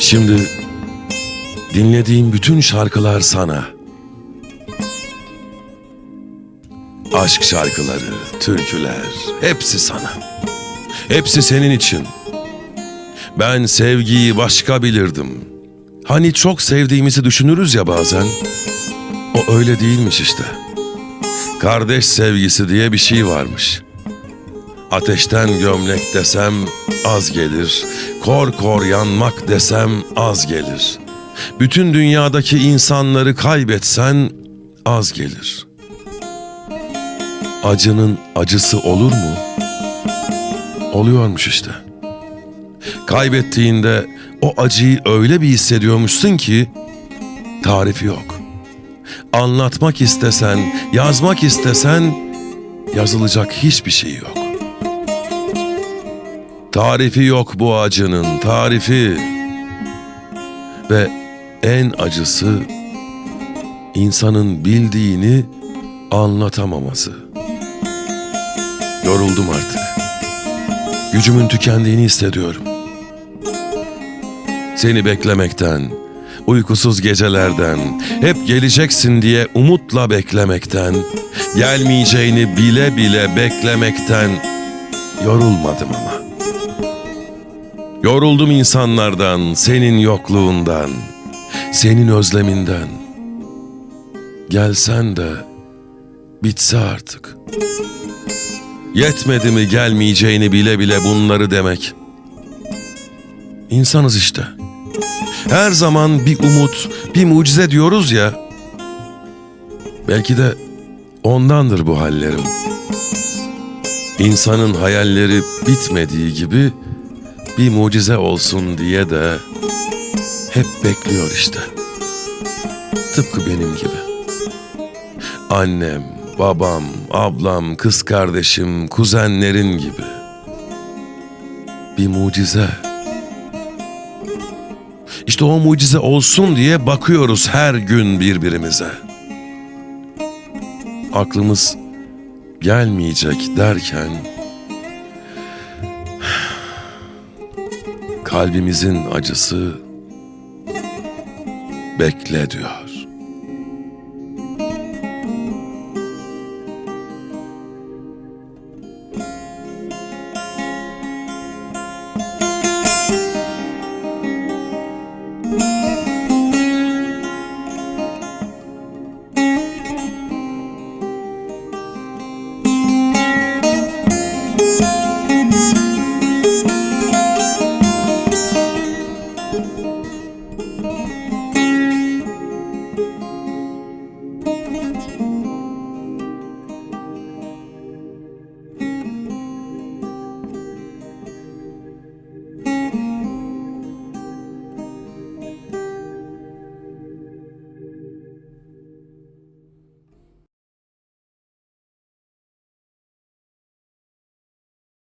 Şimdi dinlediğim bütün şarkılar sana. Aşk şarkıları, türküler, hepsi sana. Hepsi senin için. Ben sevgiyi başka bilirdim. Hani çok sevdiğimizi düşünürüz ya bazen. O öyle değilmiş işte. Kardeş sevgisi diye bir şey varmış. Ateşten gömlek desem az gelir. Kor kor yanmak desem az gelir. Bütün dünyadaki insanları kaybetsen az gelir. Acının acısı olur mu? Oluyormuş işte. Kaybettiğinde o acıyı öyle bir hissediyormuşsun ki tarifi yok. Anlatmak istesen, yazmak istesen yazılacak hiçbir şey yok. Tarifi yok bu acının, tarifi. Ve en acısı insanın bildiğini anlatamaması. Yoruldum artık. Gücümün tükendiğini hissediyorum. Seni beklemekten, uykusuz gecelerden, hep geleceksin diye umutla beklemekten, gelmeyeceğini bile bile beklemekten yorulmadım ama. Yoruldum insanlardan, senin yokluğundan, senin özleminden. Gelsen de bitse artık. Yetmedi mi gelmeyeceğini bile bile bunları demek. İnsanız işte. Her zaman bir umut, bir mucize diyoruz ya. Belki de ondandır bu hallerim. İnsanın hayalleri bitmediği gibi bir mucize olsun diye de hep bekliyor işte. Tıpkı benim gibi. Annem, babam, ablam, kız kardeşim, kuzenlerin gibi. Bir mucize. İşte o mucize olsun diye bakıyoruz her gün birbirimize. Aklımız gelmeyecek derken kalbimizin acısı bekle diyor.